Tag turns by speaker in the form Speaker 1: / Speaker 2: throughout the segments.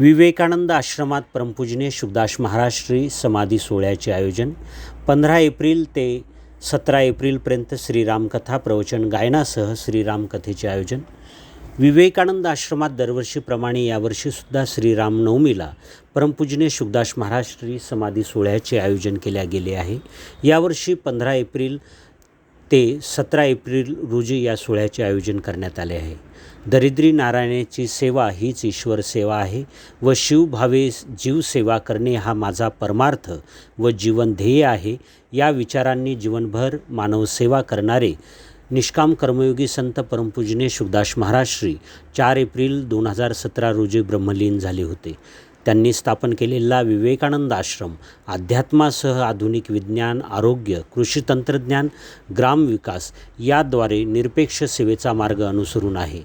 Speaker 1: विवेकानंद आश्रमात परमपूजनीय शुभदास महाराज श्री समाधी सोहळ्याचे आयोजन पंधरा एप्रिल ते सतरा एप्रिलपर्यंत श्रीरामकथा प्रवचन गायनासह श्रीरामकथेचे आयोजन. विवेकानंद आश्रमात दरवर्षीप्रमाणे यावर्षीसुद्धा श्रीरामनवमीला परमपूजनीय शुभदास महाराज श्री समाधी सोहळ्याचे आयोजन केले गेले आहे. यावर्षी पंधरा एप्रिल ते सतरा एप्रिल रोजी या सोहळ्याचे आयोजन करण्यात आले आहे. दरिद्री नारायणाची सेवा हीच ईश्वर सेवा आहे व शिवभावे जीवसेवा करणे हा माझा परमार्थ व जीवन ध्येय आहे. या विचारांनी जीवनभर मानवसेवा करणारे निष्काम कर्मयोगी संत परमपूजने शुभदास महाराज श्री चार एप्रिल दोन हजार सतरा रोजी ब्रह्मलीन झाले होते. त्यांनी स्थापन केलेला विवेकानंद आश्रम अध्यात्मासह आधुनिक विज्ञान आरोग्य कृषी तंत्रज्ञान ग्रामविकास याद्वारे निरपेक्ष सेवेचा मार्ग अनुसरून आहे.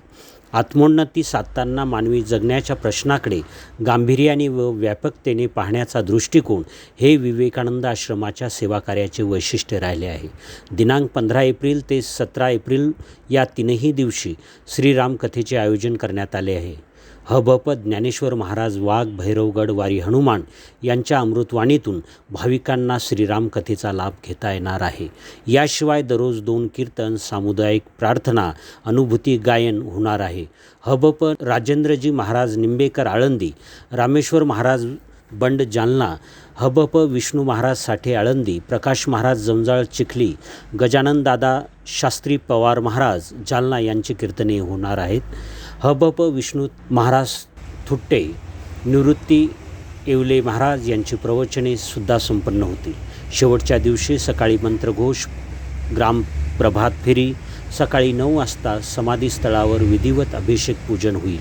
Speaker 1: आत्मोन्नती साधताना मानवी जगण्याच्या प्रश्नाकडे गांभीर्याने व व्यापकतेने पाहण्याचा दृष्टिकोन हे विवेकानंद आश्रमाच्या सेवाकार्याचे वैशिष्ट्य राहिले आहे. दिनांक पंधरा एप्रिल ते सतरा एप्रिल या तीनही दिवशी श्रीरामकथेचे आयोजन करण्यात आले आहे. हबप ज्ञानेश्वर महाराज वाघ भैरवगड वारी हनुमान यांच्या अमृतवाणीतून भाविकांना श्रीरामकथेचा लाभ घेता येणार आहे. याशिवाय दररोज दोन कीर्तन सामुदायिक प्रार्थना अनुभूती गायन होणार आहे. हबप राजेंद्रजी महाराज निंबेकर आळंदी रामेश्वर महाराज बंड जालना हबप विष्णू महाराज साठे आळंदी प्रकाश महाराज जंजाळ चिखली गजानन दादा शास्त्री पवार महाराज जालना यांची कीर्तने होणार आहेत. हबप विष्णू महाराज थुट्टे निवृत्ती येवले महाराज यांची प्रवचने सुद्धा संपन्न होतील शेवटच्या दिवशी सकाळी मंत्रघोष ग्राम प्रभात फेरी सकाळी नऊ वाजता समाधीस्थळावर विधिवत अभिषेक पूजन होईल.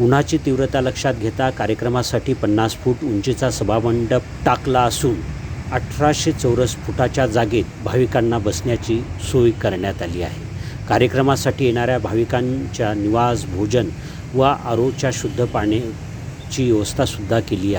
Speaker 1: उन्हाची तीव्रता लक्षात घेता कार्यक्रमासाठी पन्नास फूट उंचीचा सभामंडप टाकला असून अठराशे चौरस फुटाच्या जागेत भाविकांना बसण्याची सोय करण्यात आली आहे. कार्यक्रमासाठी येणाऱ्या भाविकांच्या निवास भोजन व आरोच्या शुद्ध पाण्याची व्यवस्थासुद्धा केली आहे.